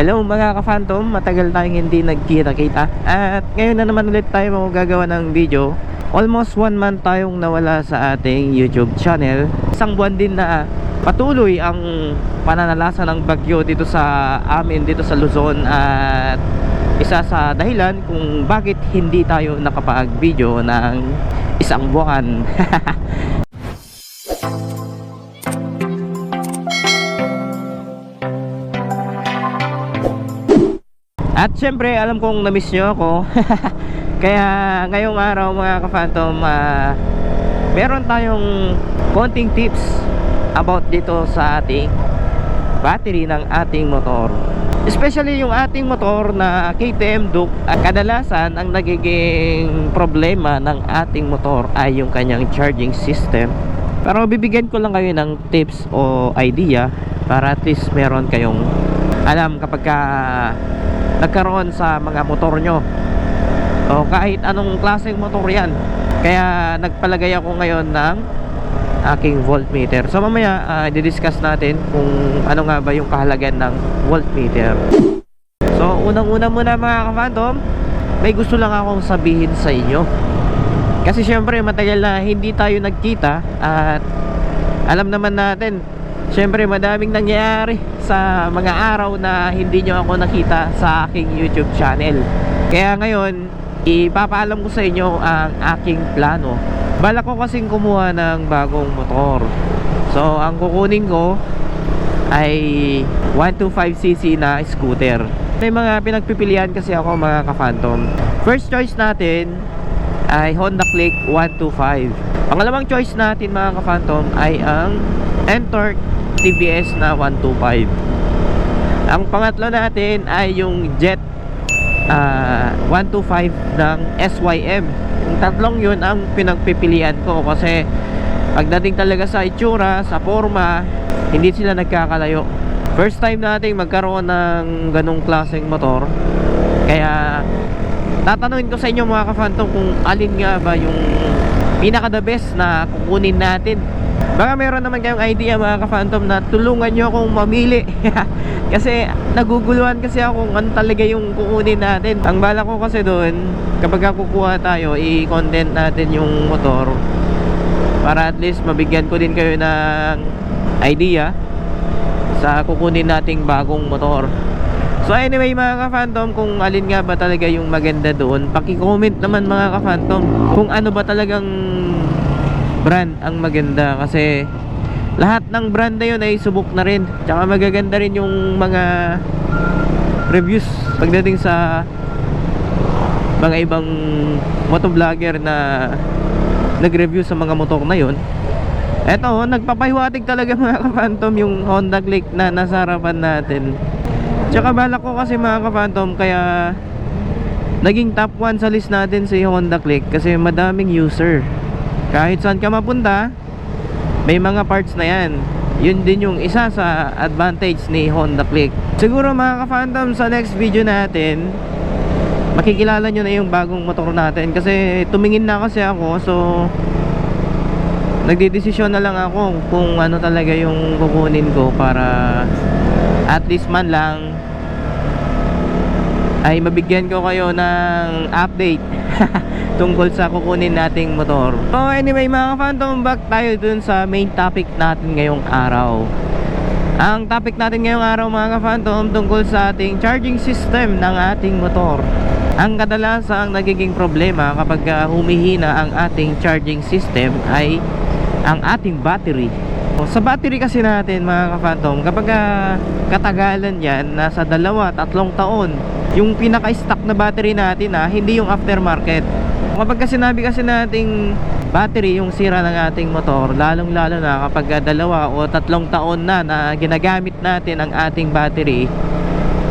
Hello mga ka-phantom, matagal tayong hindi nagkita-kita At ngayon na naman ulit tayo magagawa ng video. Almost one month tayong nawala sa ating YouTube channel. Isang buwan din na patuloy ang pananalasa ng bagyo dito sa amin, dito sa Luzon. At isa sa dahilan kung bakit hindi tayo nakapag-video ng isang buwan At syempre, alam kong na-miss nyo ako. Kaya ngayong araw mga ka-phantom, ah, meron tayong konting tips about dito sa ating battery ng ating motor. Especially yung ating motor na KTM Duke, ah, kadalasan ang nagiging problema ng ating motor ay yung kanyang charging system. Pero bibigyan ko lang kayo ng tips o idea para at least meron kayong alam kapag ka nagkaroon sa mga motor nyo. O kahit anong klaseng motor yan. Kaya nagpalagay ako ngayon ng aking voltmeter. So mamaya uh, i-discuss natin kung ano nga ba yung kahalagahan ng voltmeter. So unang una muna mga ka-phantom may gusto lang akong sabihin sa inyo. Kasi syempre matagal na hindi tayo nagkita at alam naman natin Siyempre madaming nangyayari sa mga araw na hindi nyo ako nakita sa aking YouTube channel. Kaya ngayon, ipapaalam ko sa inyo ang aking plano. Balak ko kasing kumuha ng bagong motor. So ang kukunin ko ay 125cc na scooter. May mga pinagpipilian kasi ako mga ka-phantom. First choice natin ay Honda Click 125 Pangalawang choice natin mga ka-phantom ay ang Ntorq TBS na 125 ang pangatlo natin ay yung Jet uh, 125 ng SYM yung tatlong yun ang pinagpipilian ko kasi pagdating talaga sa itsura sa forma hindi sila nagkakalayo. First time nating magkaroon ng ganong klaseng motor. Kaya tatanungin ko sa inyo mga ka-phantom kung alin nga ba yung pinaka the best na kukunin natin Baka meron naman kayong idea mga ka-phantom na tulungan nyo akong mamili. Kasi naguguluhan kasi ako kung ano talaga yung kukunin natin. Ang bala ko kasi doon kapag kukuha tayo i-content natin yung motor Para at least mabigyan ko din kayo ng idea Sa kukunin nating bagong motor. So anyway mga ka-phantom kung alin nga ba talaga yung maganda doon Paki-comment naman mga ka-phantom Kung ano ba talagang brand ang maganda kasi lahat ng brand na yun ay subok na rin. Tsaka magaganda rin yung mga reviews pagdating sa mga ibang motovlogger na nag-review sa mga motor na yun. Eto nagpapahiwatig talaga mga ka-phantom yung Honda Click na nasa harapan natin. Tsaka balak ko kasi mga ka-phantom kaya naging top 1 sa list natin si Honda Click kasi madaming user kahit saan ka mapunta may mga parts na yan. Yun din yung isa sa advantage ni Honda Click. Siguro mga ka-phantom sa next video natin makikilala nyo na yung bagong motor natin. Kasi tumingin na kasi ako so nagdidesisyon na lang ako kung ano talaga yung kukunin ko para at least man lang ay mabigyan ko kayo ng update tungkol sa kukunin nating motor. So anyway mga phantom back tayo dun sa main topic natin ngayong araw. Ang topic natin ngayong araw mga phantom tungkol sa ating charging system ng ating motor. Ang kadalasang nagiging problema kapag uh, humihina ang ating charging system ay ang ating battery. Sa battery kasi natin mga ka-phantom kapag uh, katagalan yan nasa dalawa, tatlong taon yung pinaka-stock na battery natin ha, hindi yung aftermarket. Kapag sinabi kasi nating battery yung sira ng ating motor lalong lalo na kapag dalawa o tatlong taon na na ginagamit natin ang ating battery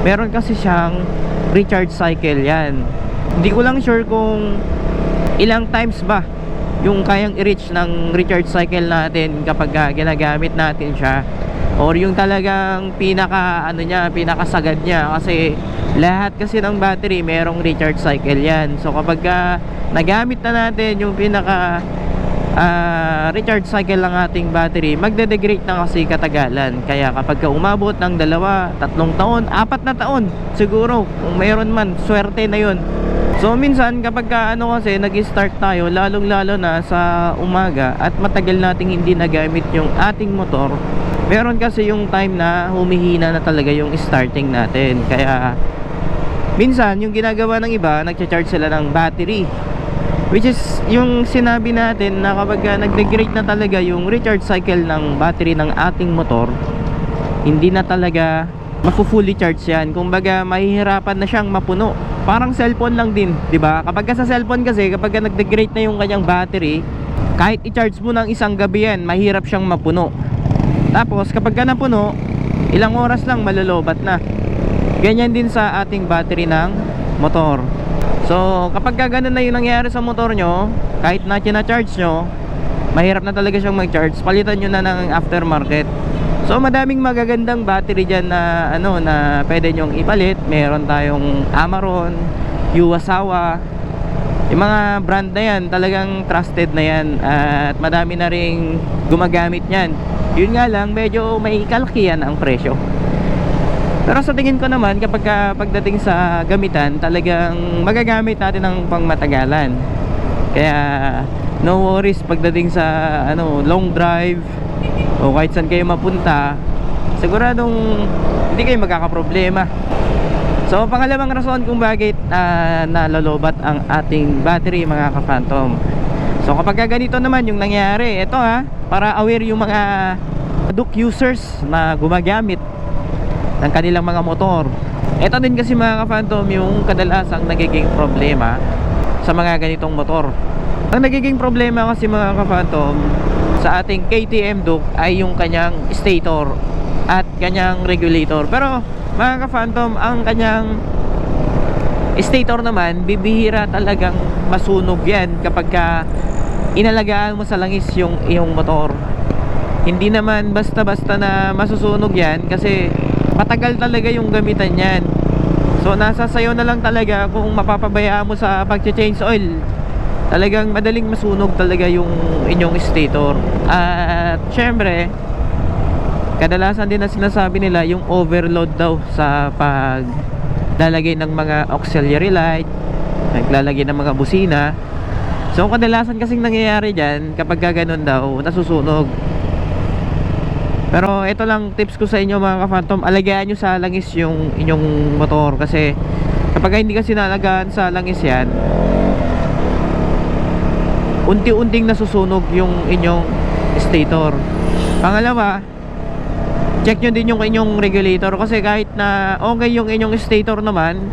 meron kasi siyang recharge cycle yan. Hindi ko lang sure kung ilang times ba yung kayang i-reach ng recharge cycle natin kapag uh, ginagamit natin siya. Or yung talagang pinaka ano niya pinakasagad niya. Kasi lahat kasi ng battery merong recharge cycle yan so kapag uh, nagamit na natin yung pinaka ah, recharge cycle ng ating battery, magde-degrade na kasi katagalan. Kaya kapag ka umabot ng dalawa, tatlong taon, apat na taon, siguro, kung mayroon man, swerte na yun. So minsan kapag ka, ano kasi nag-start tayo lalong lalo na sa umaga at matagal nating hindi nagamit yung ating motor meron kasi yung time na humihina na talaga yung starting natin. Kaya minsan yung ginagawa ng iba nagcha-charge sila ng battery. Which is yung sinabi natin na kapag ka nag-degrade na talaga yung recharge cycle ng battery ng ating motor hindi na talaga mafu-fully charge yan. Kumbaga mahihirapan na siyang mapuno. Parang cellphone lang din 'di ba? Kapag ka sa cellphone kasi kapag ka nag-degrade na yung kanyang battery kahit i-charge mo ng isang gabi yan mahirap siyang mapuno tapos kapag ka napuno ilang oras lang malolobat na ganyan din sa ating battery ng motor so kapag ka ganun na yung nangyayari sa motor nyo kahit na charge nyo mahirap na talaga siyang mag-charge palitan nyo na ng aftermarket So madaming magagandang battery dyan na ano na pwede nyong ipalit. Meron tayong Amaron, Yuasawa. Yung mga brand na yan talagang trusted na yan at madami na ring gumagamit niyan. Yun nga lang medyo may kalkihan ang presyo. Pero sa tingin ko naman kapag ka, pagdating sa gamitan talagang magagamit natin ng pangmatagalan. Kaya no worries pagdating sa ano long drive o kahit saan kayo mapunta siguradong hindi kayo magkakaproblema so pangalawang rason kung bakit uh, nalolobat ang ating battery mga ka-phantom so kapag ganito naman yung nangyari ito ha para aware yung mga duck users na gumagamit ng kanilang mga motor. Ito din kasi mga ka-phantom yung kadalasang nagiging problema sa mga ganitong motor. Ang nagiging problema kasi mga ka-phantom sa ating KTM Duke ay yung kanyang stator at kanyang regulator. Pero mga ka-phantom ang kanyang stator naman bibihira talagang masunog yan kapag ka inalagaan mo sa langis yung iyong motor. Hindi naman basta basta na masusunog yan kasi matagal talaga yung gamitan yan. So nasa sayo na lang talaga kung mapapabayaan mo sa pag-change oil. Talagang madaling masunog talaga yung inyong stator. At syempre kadalasan din na sinasabi nila yung overload daw sa pag lalagay ng mga auxiliary light naglalagay ng mga busina so kadalasan kasing nangyayari dyan kapag ganoon daw nasusunog. Pero ito lang tips ko sa inyo mga ka-phantom. Alagaan nyo sa langis yung inyong motor kasi kapag hindi kasi nalagaan sa langis yan unti-unting nasusunog yung inyong stator. Pangalawa check nyo din yung inyong regulator kasi kahit na okay yung inyong stator naman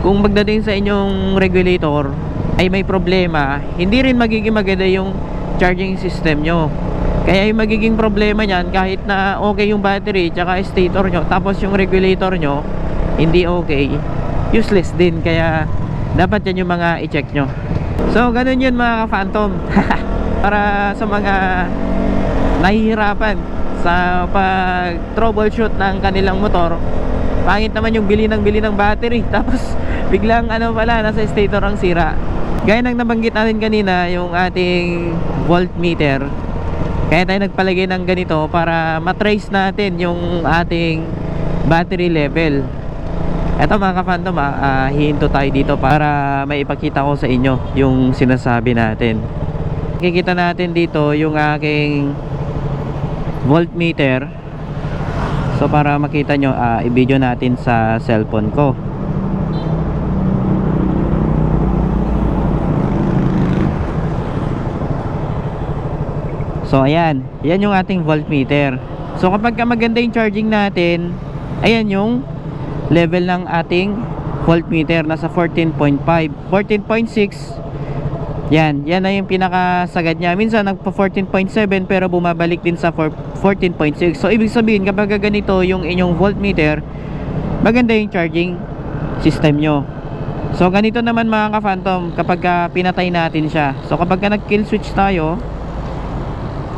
kung magdating sa inyong regulator ay may problema hindi rin magiging maganda yung charging system nyo kaya yung magiging problema nyan kahit na okay yung battery tsaka stator nyo tapos yung regulator nyo hindi okay useless din kaya dapat yan yung mga i-check nyo So, ganun yun mga ka-phantom. Para sa mga nahihirapan sa pag troubleshoot ng kanilang motor. Pangit naman yung bili ng bili ng battery. Tapos, biglang ano pala, nasa stator ang sira. Gaya ng nabanggit natin kanina, yung ating voltmeter. Kaya tayo nagpalagay ng ganito para matrace natin yung ating battery level. Eto mga ka-phantom ah, ah, hihinto tayo dito para maipakita ko sa inyo yung sinasabi natin. Kikita natin dito yung aking voltmeter. So para makita nyo, ah, i-video natin sa cellphone ko. So ayan, yan yung ating voltmeter. So kapag ka maganda yung charging natin, ayan yung level ng ating voltmeter. Nasa 14.5 14.6 yan, yan na yung pinakasagad niya. Minsan nagpa 14.7 pero bumabalik din sa 14.6 so ibig sabihin kapag ganito yung inyong voltmeter maganda yung charging system nyo. So ganito naman mga ka-phantom kapag ka pinatay natin siya. So kapag ka nag kill switch tayo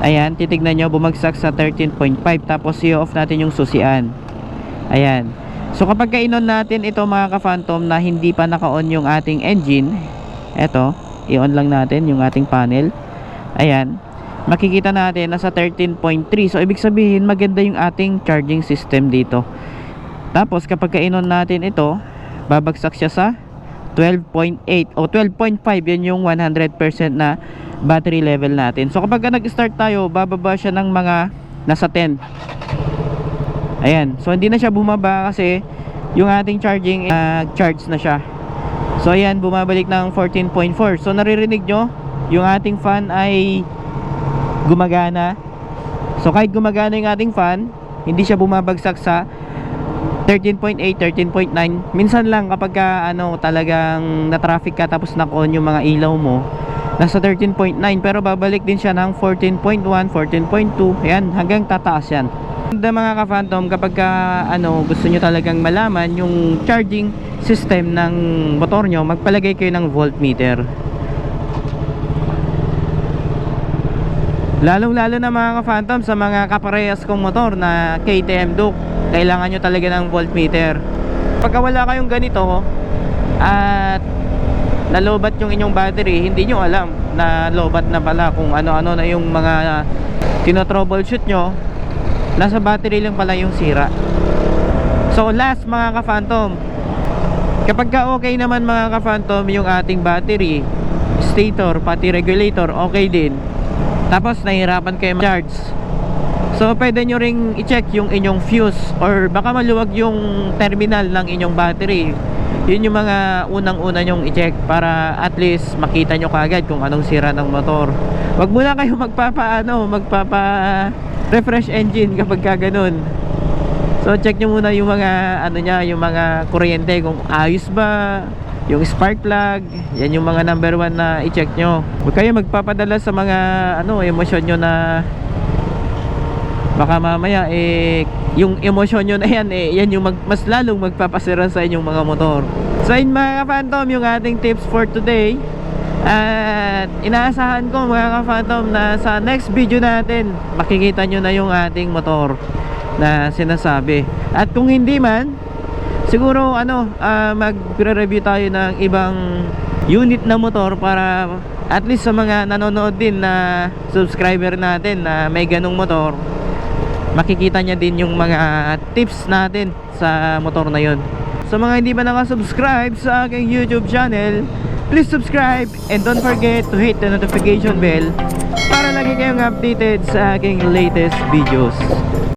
ayan, titignan nyo bumagsak sa 13.5 tapos i-off natin yung susian. Ayan. So kapag ka-inon natin ito mga ka-phantom na hindi pa naka-on yung ating engine, eto, i-on lang natin yung ating panel. ayan. Makikita natin nasa 13.3 so ibig sabihin maganda yung ating charging system dito. Tapos kapag kainon natin ito babagsak siya sa 12.8 o 12.5 yan yung 100% na battery level natin. So kapag nag-start tayo bababa siya ng mga nasa 10 ayan. So hindi na siya bumaba kasi yung ating charging uh, charge na siya. So ayan bumabalik ng 14.4 so naririnig nyo yung ating fan ay gumagana. So kahit gumagana yung ating fan hindi siya bumabagsak sa 13.8, 13.9 minsan lang kapag ka, ano talagang na traffic ka tapos naka-on yung mga ilaw mo nasa 13.9 pero babalik din siya ng 14.1, 14.2 ayan hanggang tataas yan. Ganda mga ka-phantom kapag ka, ano, gusto nyo talagang malaman yung charging system ng motor nyo magpalagay kayo ng voltmeter. Lalong lalo na mga ka-phantom sa mga kaparehas kong motor na KTM Duke kailangan nyo talaga ng voltmeter. Pagka wala kayong ganito at nalobat yung inyong battery hindi nyo alam na lobat na pala kung ano-ano na yung mga tinotroubleshoot nyo. Nasa battery lang pala yung sira. So last mga ka-phantom. Kapag ka okay naman mga ka-phantom yung ating battery stator pati regulator okay din. Tapos nahihirapan kayo charge so pwede nyo ring i-check yung inyong fuse or baka maluwag yung terminal ng inyong battery. Yun yung mga unang-una nyong i-check para at least makita nyo kagad kung anong sira ng motor. Wag muna kayo magpapa ano magpapa refresh engine kapag ka so check nyo muna yung mga ano nya yung mga kuryente kung ayos ba yung spark plug yan yung mga number one na i-check nyo. Huwag kayo magpapadala sa mga ano emosyon nyo na baka mamaya eh yung emosyon nyo na yan eh yan yung mag, mas lalong magpapasira sa inyong mga motor. So yun mga ka-phantom yung ating tips for today. At inaasahan ko mga ka-phantom na sa next video natin makikita nyo na yung ating motor na sinasabi. At kung hindi man siguro ano ah, magre-review tayo ng ibang unit na motor para at least sa mga nanonood din na subscriber natin na may ganong motor makikita niya din yung mga tips natin sa motor na yon sa mga hindi pa nakasubscribe sa aking youtube channel please subscribe and don't forget to hit the notification bell para lagi kayong updated sa aking latest videos